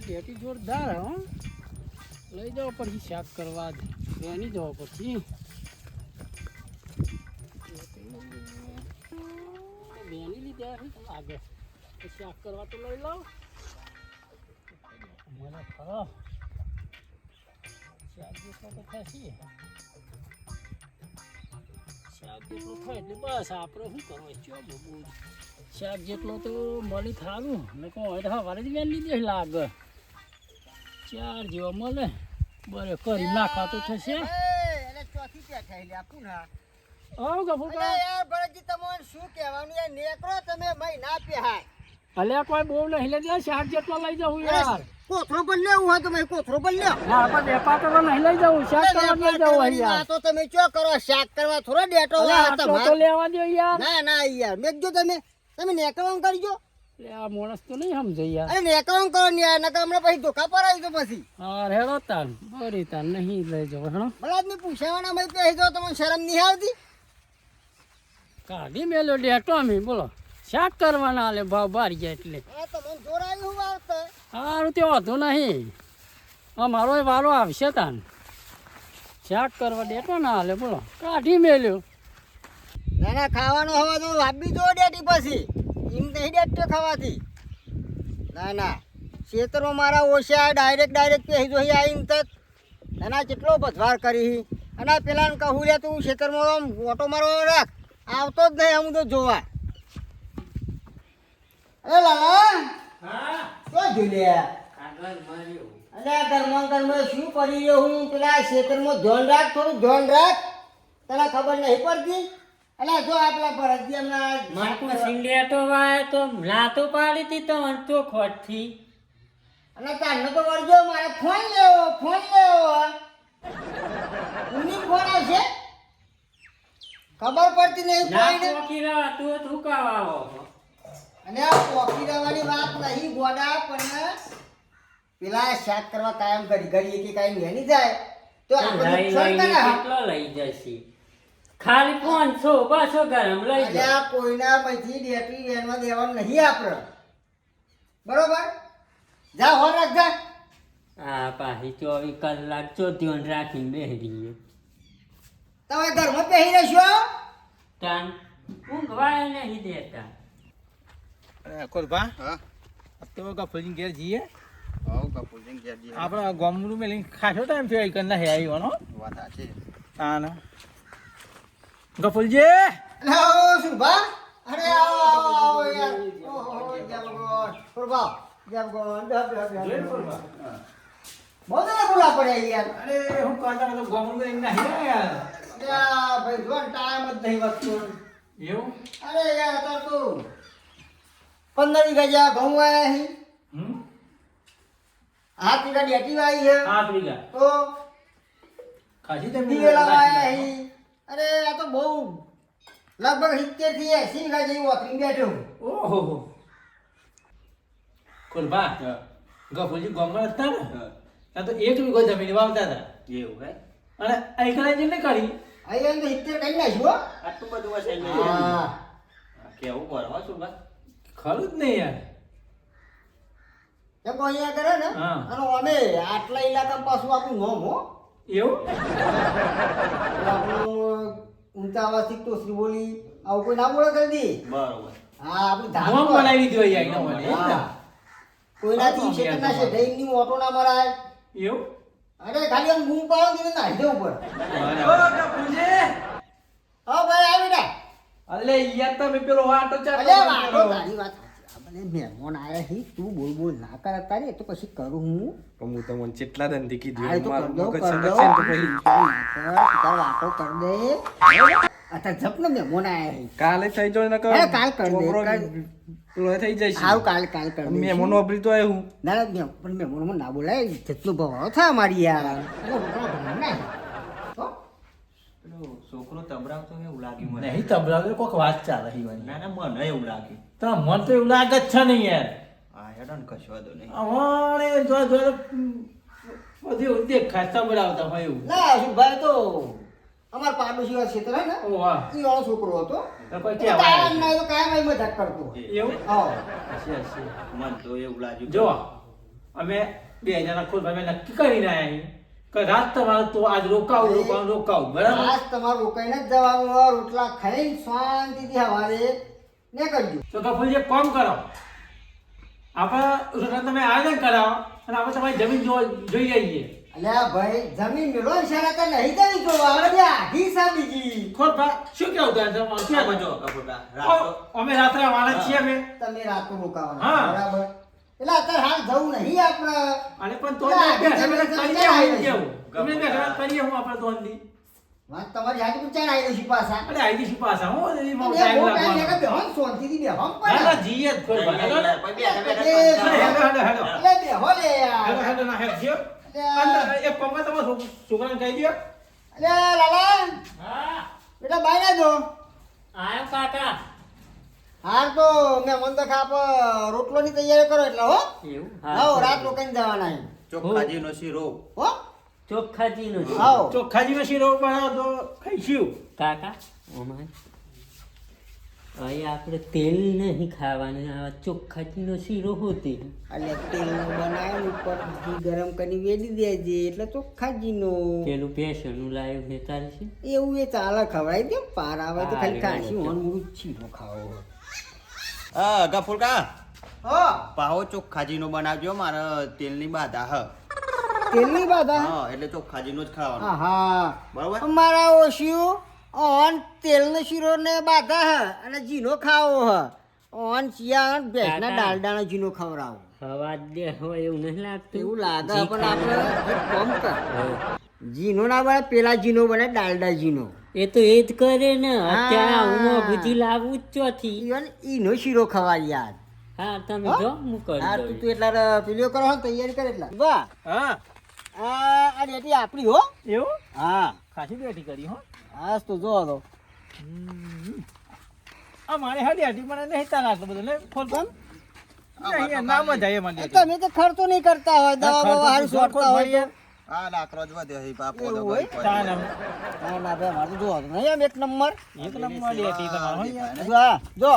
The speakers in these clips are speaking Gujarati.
ડેટી જોરદાર હો લઈ જાઓ પછી શાક કરવા એની જવા પછી બેની લીધે લાગે શાક કરવા તો લઈ લો મને શાક જેટલો થાય એટલે બસ આપણે શું કરવા? ચો બબુ શાક જેટલું તો મળી થારું. ને કહો હવે તો સવારે જ વેન લીધી લાગે. ચાર જેવા મળે. બરે કરી નાખા તો થશે લે આવ ગફુ યાર ભરતજી તમને શું કહેવાનું? યાર નેકરો તમે મહિના પેહાય અલ્યા કોઈ બહુ નહીં લઈ શાક જેટલો લઈ જાઉં યાર. કોથરો પણ લેવું હોય તો મેં કોથરો પણ લ્યો. ના આપણે વેપાર કરવા નહીં લઈ જાઉં શાક કરવા લઈ જાઉં આ તો તમે ચો કરો? શાક કરવા થોડો ડેટો હોય તો લેવા દો યાર. ના ના યાર મેં જો તમે. તમે નેકરવાનું કરજો. આ માણસ તો નહીં સમજે યાર. અરે કરો ને યાર નકર હમણાં પછી ધોકા પર આવી તો પછી. હા હેડો તાન. બરી તાન નહીં લઈ જાવ હેડો ભલા પૂછાવાના મેં તો તમને શરમ નહીં આવતી? કાઢી મેલો ડેટો અમે બોલો. શાક કરવાના આલે ભાવ બાર ગયા એટલે. આ તમને જોર વાત સારું તે વાંધો નહીં. અમારો એ વારો આવશે તાન. શાક કરવા દેતો ના હાલે બોલો. કાઢી મેલ્યો. ના ના ખાવાનો હવા તો લાંબી જો ડેટી પછી. એમ નહીં ડેટો ખાવાથી. ના ના. ખેતરો મારા ઓછા ડાયરેક્ટ ડાયરેક્ટ પહેરી જોઈ આવીને તક. એના કેટલો પથવાર કરી અને આ પેલાને કહું લે તું ખેતરમાં આમ ઓટો મારો રાખ. આવતો જ નહીં હું તો જોવા. એ લાલા. તો જોઈ લે? આ ધર્મ ઘરમાં શું કરી રહ્યો હું? પેલા ખેતરમાં ધ્યાન રાખ થોડું ધ્યાન રાખ. તને ખબર નહીં પડતી? અલે જો આપલા ભરતજી હમણાં માટમાં સિંડિયા તો વાય તો લાતો પાડી હતી તો અંતો ખોટથી. અને તારને તો વળજો મારે ફોન લેવો ફોન લેવો. ઉની ફોન આવશે? ખબર પડતી નહીં ફોન પોકી રહ્યા તું તું કાવા અને આ પોકી રહેવાની વાત નહીં ગોડા પણ પેલા શાક કરવા કાયમ ઘડી ઘડી કે કાંઈ વેની જાય તો આપણે હા. કેટલો લઈ જશે? ખાલી પાંચસો બસો ગરમ લઈ જાય કોઈના પછી ડેટરી વેનમાં દેવાનું નહીં આપણે. બરોબર? જા હોર રાખ જા. હા પાછી ચોવીસ કલાક ચો ધ્યાન રાખીને બેહરીએ તમે ઘરમાં પહેરી રહેશો? તાન ઊંઘવાય નહીં દેતા. કોલભા હા. તો ગફલીને ઘેર જઈએ. આપણે ગમરું મેલી ખાસો ટાઈમ થયો એક ના હે આવ્યો નો વાત સાચી હા ને. ગફુરજી હેલો સુભા અરે આવો આવો આવો યાર. ઓહો જય ભગવાન. પ્રભા જય ભગવાન. ડબ ડબ ડબ બહુ બધા બોલા પડે યાર. અરે હું કાંટા તો ગમરું મેલી ના હે યાર. યા ભાઈ જો ટાઈમ જ નહીં વધતો. એવું? અરે યાર અત્યારે તો પંદર વીઘા જ્યાં ઘઉં આવ્યા છે હમ? હાથ વીઘા ડેટી વાવી છે. હા પ્રિયા તો ખાસી તમે? દિવેલા વાવ્યા છે અરે આ તો બહુ લગભગ સિત્તેરથી એસી વીઘા જેવી વોતરી બેઠો હું. ઓહો. કોલભા ગફુરજી ગમર હતા ને? ત્યાં તો એક વીઘો જમીન વાવતા હતા. એવું ભાઈ અને આઈકણા જેને કરી અહીંયા તો સિત્તેર કરી નાખ્યું હો. આટલું બધું વસે હા. કેવું કરવા શું બસ? ખરું જ નહીં યાર. એમ તો અહીંયા કરે ને હા. અને અમે આટલા ઇલાકામાં પાછું આપણું નોમ હો. એવું? આપણું ઊંચા આવાજથી તો શ્રી બોલી આવું કોઈ ના બોલે જલ્દી? બરોબર. હા આપણે ધામ બનાવી દીધો અહીંયા મને એમ ને? કોઈનાથી છે ડેંગની ઓટો ના મરાય. એવું? અરે ખાલી આમ ગુમ પાડો ને નાહી જવું ઉપર હા ભાઈ આવી ને અલે યાર તમે પેલો વાટો ચાલે વાડો તારી વાત. મહેમાન આયા છે તું બોલ બોલ ના કર તારી તો પછી કરું હું. પણ હું તમને કેટલા દંડી કીધું આ તો કર દો કર દો ને? તો પછી તાર વાતો કર દે. અત્યારે જપ ને મહેમાન છે કાલે થઈ ને અરે કાલ કર દે, પેલો થઈ જાય સારું કાલ કાલ કર અભરી તો આવ્યું ના ના પણ મહેમાનમાં ના બોલાય. જેટલો ભાવ થાય મારી યાર અરે રોટલા ભરવા ના. હો? પેલો છોકરો તબરાવતો એવું લાગ્યું મને. નહીં તો કોક વાત ચાલે ઈ વાળી. ના ના મને એવું લાગ્યું તો મન તો એવું લાગે જ છે નહીં યાર. હા હેડન ને કશો વાંધો નહીં. અમારે જો જો બધી એવું ખાતા બડાવતા હોય એવું. ના સુભાઈ તો અમાર પાડોશી વાળો ક્ષેત્ર હે ને ઓ વાહ ઈ વાળો છોકરો હતો. તો કોઈ એ કાયમ ના તો કાયમ અહીં મજાક કરતો એવું? હા. મન તો એવું લાગ્યું જો અમે બે જણા ખુદ અમે નક્કી કરીને અહીં કે રાત તમારે તો આજ રોકાવું રોકાવું રોકાવું. બરાબર? આજ તમારે રોકાઈને જ જવાનું હોય. રોટલા ખાઈને શાંતિથી હવારે ને કરજો તો કપૂરજી એક કામ કરો. આપણે રોટલા તમે આયોજન કરાવો અને આપણે તમારી જમીન જો જોઈ જઈએ અલ્યા ભાઈ જમીન મેળો ઈશારા તો નહીં જવી. જોવા હવે બે આઘી સા બીજી ખોટ શું કેવું તારે તમે ક્યાં બજો જો અમે રાત્રે વાળા છીએ અમે. તમે રાતો રોકાવાના. હા. બરાબર? એટલે અત્યારે હાલ જવું નહીં આપણે અને પણ તો કરીએ હું બેઠા કરીએ હું આપણે તો અંદી વાત તમારી પૂછાય ને આવી પાછા અરે આઈ જઈશું પાછા હું એ અલ્યા, ટાઈમ બહુ ટાઈમ લાગવાનો. લાગે, બેહો ને શાંતિથી બેહો ના ના જીએ જ? કોઈ એ કંટાળો. Hello, hello, hello. એટલે લે યાર. હેલો, હેલો, ના, જીઓ. તમારા છોકરાને કહી દ્યો. અલ્યા, લાલા હા બેટા બાય ના કાકા હાર તો મેં મન તો ખાપ રોટલો ની તૈયારી કરો એટલે હો? એવું? હા રાત રોકાઈને જવાના ચોખાજી નો શીરો. હો? ચોખ્ખાજીનું છે. ચોખાજી નો શીરો બનાવો તો ખાઈશું. કાકા? ઓમાય અહીં આપણે તેલ નહીં ખાવાનું આ ચોખ્ખાજીનો શીરો હોતી. એટલે તેલનો બનાવ્યો ને ઉપર ઘી ગરમ કરી વેડી દેજે એટલે ચોખ્ખાજીનો પેલું ભેસણનું લાવ્યું છે છે. એવું એ ચાલે ખવડાવી દે પાર આવે તો ખાલી કાશી. હોન મુરું ચીરો ખાવો. હા ગફુરકા હો. પાહો ચોખ્ખાજીનો બનાવજો મારે તેલની બાધા હ. તેલની બાધા? હા એટલે ચોખ્ખાજીનો જ ખાવાનો. હા બરોબર? મારા ઓશિયું ઓન તેલનો શીરો ને બાધા હ અને જીનો ખાવો હ. ઓન ચિયા ભેંસના ડાલડાનો જીનો ખવડાવો. હવા દે હોય એવું નહીં લાગતું. એવું લાગે પણ આપણે કોમ કર. જીનો ના બને પેલા જીનો બને ડાલડા જીનો એ તો એ જ કરે ને. અત્યારે હા. હું મોંઘુથી લાવું જ ચોથી. ઈવન ઈનો શીરો ખવા યાદ હા તમે? જો હું કરી હા તું એટલા પેલીઓ કરો હો તૈયારી કરે એટલા. વાહ. હા. આ રેટી આપણી હો. એવું? હા. ખાસી બેઠી કરી હો. હાસ તો જો તો આ મારે હાડી હાડી મને નહીં તાર આટલું બધું ને ફોન ફોન નહીં, ના આવે મને તમે તો ખર્ચો નહીં કરતા હોય દવા બવા હારું સોટતા હોય તો. આ જ વધ્યો છે પાપો તો હોય? કોઈ ના ના ભાઈ મારે જો નહીં આમ એક નંબર. એક નંબર લેતી તમારે. જો આ જો.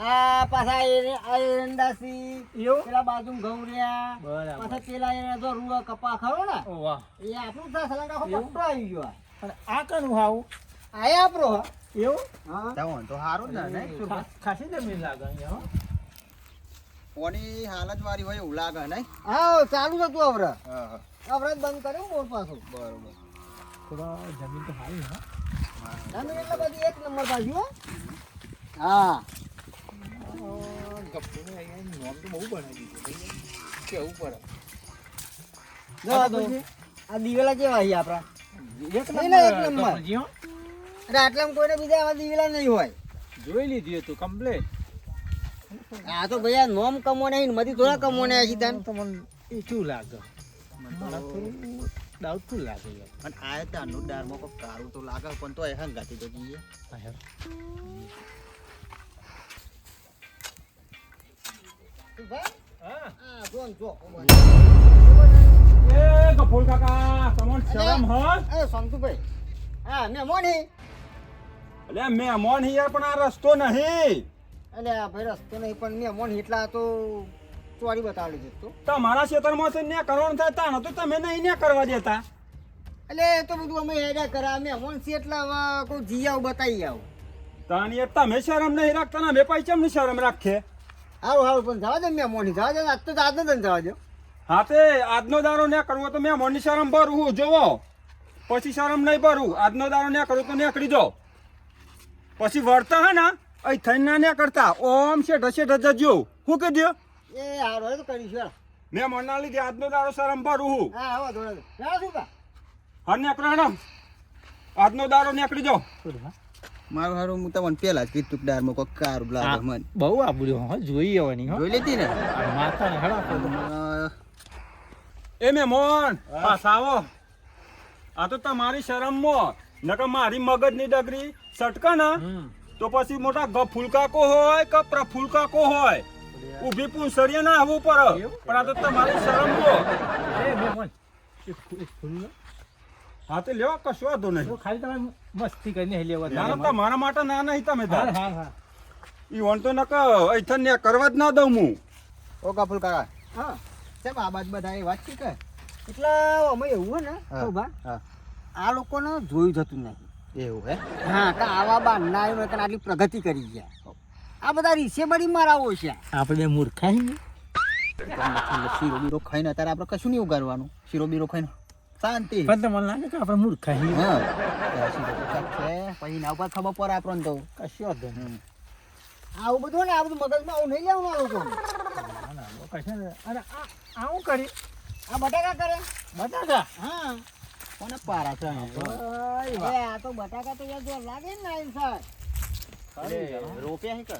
આ પાછા એરે- એરંડાસી એવું? પેલા બાજુ ગૌર્યા બરાબર. પાછા પેલા એના જો રૂવા કપા ખરો ને વાહ. એ આપણું આખો પટ્ટો આવી ગયો. અને આ કનું હાવ? આ એ આપણો હા. એવું? હા. જાઉં તો સારું જ ને નહીં? ખાસી જમીન લાગે અહીંયા હો. કોની હાલત વાળી હોય એવું લાગે નહીં? હા ચાલુ જ હતું અવરા. હા, હા. બંધ કર્યો મોર પાછો. બરોબર. થોડા જમીન તો સારી હા. જમીન એટલે બધી એક નંબર બાજુ હો. હા. ગપ્પુને અહીંયા નોમ તો બહુ બનાવી દીધું કેવું પડે આ આ દિવેલા કેવા છે આપણા? એક નહીં, નહીં, નંબર. અરે આટલામાં કોઈને બીજા આવા દિવેલા નહીં હોય. જોઈ લીધી હતું કમ્પ્લેટ આ તો આ નોમ કમો નહીં મધી થોડા કમો ને આશી તાન તમને એ શું લાગે? ડાઉટફુલ લાગે આ દાળમાં કોઈ કારું તો લાગે પણ તો એ હંગાતી તો જઈએ. એ કપૂર કાકા તમને શરમ હો એ સંતુભાઈ હા મેં હી એટલે મહેમાન યાર પણ આ રસ્તો નહીં એટલે આ ભાઈ રસ્તો નહીં પણ મેં મોન એટલા તો ચોરી બતાવેલી છે તો તમારા છે ને કરવાનું થાય તાણ તો તમે નહીં ને કરવા દેતા. એટલે એ તો બધું અમે હેડા કરા મેં મોન છે એટલા કોઈ જી આવું બતાવી આવું. તાણ તમે શરમ નહીં રાખતા ને અમે પૈસા શરમ રાખીએ. સારું સારું પણ જવા દે મેં મોની જવા દે આજ તો આજ જ જવા દો. હા તે આજનો દારો ને કરવો તો મેં મોની શરમ ભરું હું જોવો. પછી શરમ નહીં ભરું. આજનો દારો ને કરવો તો નીકળી જાઓ. પછી વળતા હે ને અહીં થઈને ના ને કરતા ઓમ શેઠ ઢસ જો શું કહી દો એ હારો તો કરીશું મેં મોના લીધે આજનો દારો શરમ ભરું હું. હા શું કા? હા નીકળો પ્રણામ આજનો દારો નીકળી જાઓ. મારું હારું હું તમને પેલા જ કીધું કે દાળમાં કોઈ કાર લાગે મને. બહુ આબડ્યો હો જોઈ આવવાની હો. જોઈ લેતી ને? આ માતાને હડા એ મે મોન મેમોન પાછા આવો. આ તો તમારી શરમમાં નકર મારી મગજની ડગરી સટકા ના તો પછી મોટા ગ ફૂલકાકો હોય કે પ્રફુલકાકો હોય? ઊભી પૂંછડીએ ના આવવું પડે. પણ આ તો તમારી શરમમાં એ મેમન એક ફૂ- એક ફૂલ લો. હા તો લેવા કશો વાંધો નહીં. ખાલી તમે મસ્તી કરીને હેલી આવો. ના ના તમારા માટે ના નહીં તમે હા હા હા. ઈ વણ તો નક અહીંથન ને કરવા જ ના દઉં હું. ઓ કાપુલ કાકા હા. કેમ આ બાદ બધા એ વાત કે એટલે અમે એવું હોય ને હા, તો બા હા. આ લોકોને જોયું જતું નથી એવું હે? હા કે આવા બારના આવ્યો કે આટલી પ્રગતિ કરી ગયા આ બધા રીસે બળી મારાવો છે. આપણે મૂર્ખા શીરો બીરો ખાઈને અત્યારે આપણે કશું નહીં ઉગાડવાનું. શીરો બીરો ખાઈને શાંતિ. પણ તમને લાગે કે આપણે મૂર્ખા હા? છે. પછી એના ઉપર ખબર પડે આપણને તો. કશો વાંધો નહીં. આવું બધું ને આ બધું મગજમાં આવું નહીં લેવાનું આ લોકો ના ના બહુ કશો નહીં. અને આ આ હું કરી? આ બટાકા કરે? બટાકા? હા. કોને પારા છે આ તો બટાકા તો યાર જો લાગે ને નાઈન સર રોપ્યા હે કે?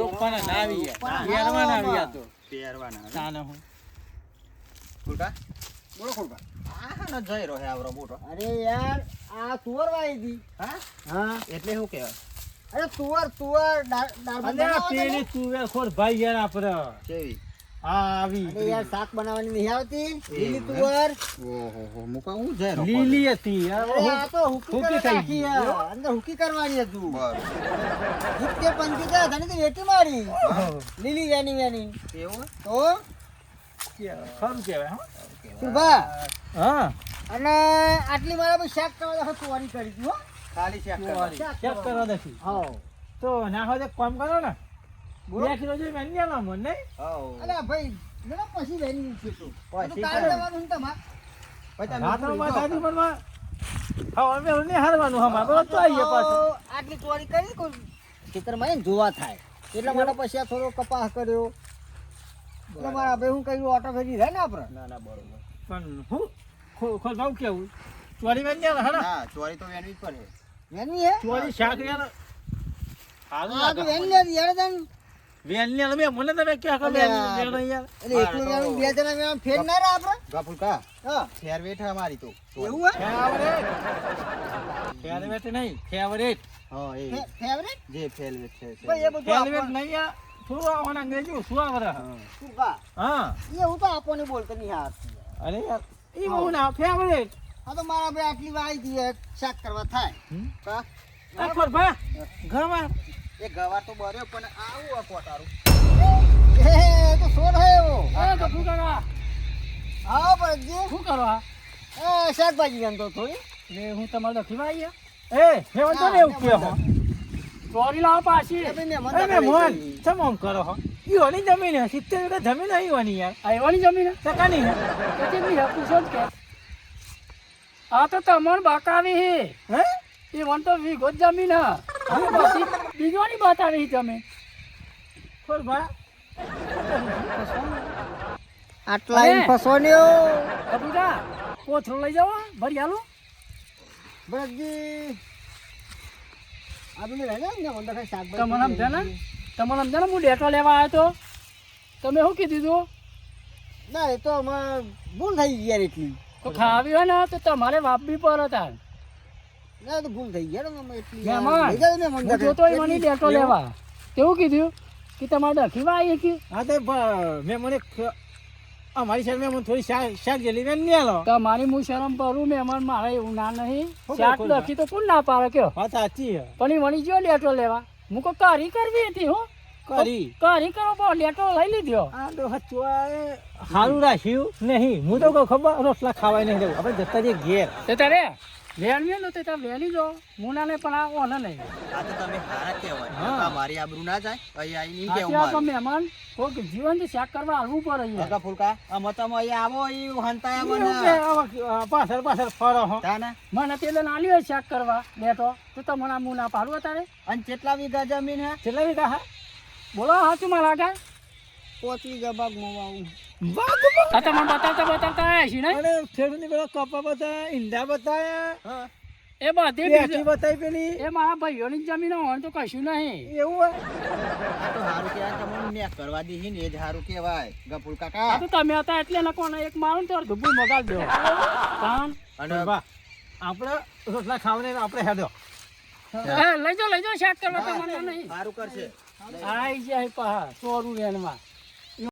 રોપવાના ના આવી ગયા. પહેરવાના આવી ગયા તો. પહેરવાના તાને હું. ફૂલકા બોલો ફૂલકા આ હા ને જઈ રહ્યો હે આવરો મોટો. અરે યાર આ તુવર વાવી હતી હા? હા. એટલે શું કહેવાય. અરે તુવર છો? પેલી ખોર ભાઈ યાર આપણે કેવી? આ આવી. અરે યાર શાક બનાવવાની નહીં આવતી? લીલી તુવર? ઓહો મુકા હું જઈ લીલી હતી યાર. આ તો હુકી હુકી કરી નાખી યાર. અંદર હુકી કરવાની હતું. બરોબર તો વેચી મારી. લીલી વેની વેની એવું? તો? ખરું કહેવાય હો. સુભા હા. અને આટલી મારા ભાઈ શેક કરવા દેખો કુવારી કરી હો. ખાલી શેક કરવા શાક ચેક કરવા દેખી હા તો ના હોય તો એક કામ કરો ને. બે કિલો જેવી મેંદી આલો મને નહીં? હાઉ. અલ્યા ભાઈ મને પછી વેની છે તો. પછી કાલ. જવાનું ને તમારે. પછી રાતનો માં દાદી પણ માં હા અમે નહીં હારવાનું હા બરોબર તો આઈએ પાછો. આટલી કુવારી કરી કોઈ? ખેતરમાં જોવા થાય. એટલા માટે પછી આ થોડો કપાસ કર્યો. એટલે મારા ભાઈ હું કહ્યું ઓટો ફેરી રહે ને આપણે? ના ના બરોબર. પણ હું? ખો- ખોલ ભાવ કેવું? ચોરી વેન ને હા ના ચોરી તો વેનવી જ પડે. વેનવી હે? ચોરી શાક યાર હા તો. વેની યાર તને. વેનની આલો બે મને તમે ક્યાં ખબર? અલ્યા. વેણ યાર એટલે એકલું વેનું બે જણા વેણ ફેર ના રહે આપણે? ગફુલકા હા. ફેર વેઠ અમારી તો. એવું હે ફેવરેટ ફેવરેટ નહીં ફેવરેટ હા એ. ફેવરેટ જે ફેર વેઠ છે. ભાઈ એ બધું ફેવરેટ નહીં યાર થોડું આવવાના અંગ્રેજી શું કા? હા. એવું તો આપણને બોલતો નહીં આવડતું. અરે યાર એ બહુ ના ફેવરેટ હા તો મારા ભાઈ આટલી વાઈ દીએ શાક કરવા થાય. કા આ ખોર ભા? ઘરમાં? એ ગવાર તો બર્યો પણ આવું આ કોટારું એ તો સોર હે એવો. એ તો શું કરવા હા ભરતજી શું કરો આ? એ શાકભાજી ગમતો થોડી રે હું તમારે દખીમાં વાઈ એ મેં તો ને એવું કે હો ચોરી લાવ પાછી. એ ભાઈ મન દાખલ મોહન ચમ કરો હો? ઈવાની જમીન હે સિત્તેર વીઘા જમીન હે ઈવાની યાર. આ ઈવાની જમીન ટકાની હે. કેટલી હે પૂછો કે. આ તો તમાર બકાવી હે. હે? એ વન તો વીઘો જમીન હે. અને બધી બીજોની બતાવી હે જમીન. ખોર ભા. આટલા. ઈન ફસોન્યો. કબૂતરા કોથળો લઈ જાઓ ભરી હાલો ભરતજી આ બધું રહે ને મહેમાન દાખલ શાકભાજી તમને સમજે ને તમને સમજે હું ડેટો લેવા આવ્યો તો? તમે શું કીધું તું? ના એ તો અમારે ભૂલ થઈ ગઈ યાર એટલી. તો ખાવી હોય ને તો તમારે વાપવી પડે તાર. ના તો ભૂલ થઈ યાર એટલી. જોતો મને ડેટો લેવા. તેવું કીધું? કે તમારે દખીમાં આવી હતી. હા તો મેં મને અમારી શહેર મેં થોડી શાક જેલી મેં નહીં આલો તમારી હું શરમ કરું મહેમાન મારે એવું ના નહીં. શાક લખી તો કોણ ના પાડે કે હા સાચી પણ એ વણી ગયો લેટો લેવા. કોઈ કારી કરવી હતી હો. કરી. કરી કરો બો લેટો લઈ લીધો. આ તો હચવાએ સારું રાખ્યું? નહીં હું તો કહું ખબર રોટલા ખાવાય નહીં દેવું. આપણે જતા જઈએ ઘેર. જતા રે વેણવી નો તે ત્યાં વેલી જો મુનાને પણ આ ઓને નહીં. આ તો તમે હારા કહેવાય. હા. આ મારી આબરૂ ના જાય અહીં આવીને ઈ સાચી કેવું આ તો મહેમાન કોક જીવન શાક કરવા આવવું પડે અહીં હગા ફૂલકા આમાં તમે અહીંયા આવો ઈ હંતાય મને. પાછળ પાછળ ફરો હો. તાને મને તે નાલી હોય શાક કરવા બેઠો. તો તમને આ મુના પાડું તારે અને કેટલા વીઘા જમીન હે? કેટલા વીઘા હા? બોલો હાચું મારા લાગે? પોચ વીઘા ભાગમાં વાવું આ તમે બતાવતા બતાવતા આવ્યા છીએ અરે ખેડૂતની પેલા કપા બતાયા ઈંડા બતાયા. એ બધી બતાવી પેલી. એ મારા ભાઈઓની જમીન હોય તો કશું નહીં. એવું તો હારું કહેવાય તમને મેં કરવા દીધી ને એ જ હારું કહેવાય ગફુલ આ કાકા તો તમે હતા એટલે ને કોને એક મારું તો ધુબ્બું મગાલ દો કાન અને આપણે રોટલા ખાવાને આપણે હેડો. લઈ જાઓ લઈ જાઓ શેક કરવા તમને નહીં. સારું કરશે. આઈ જાય પા સોરું રેનમાં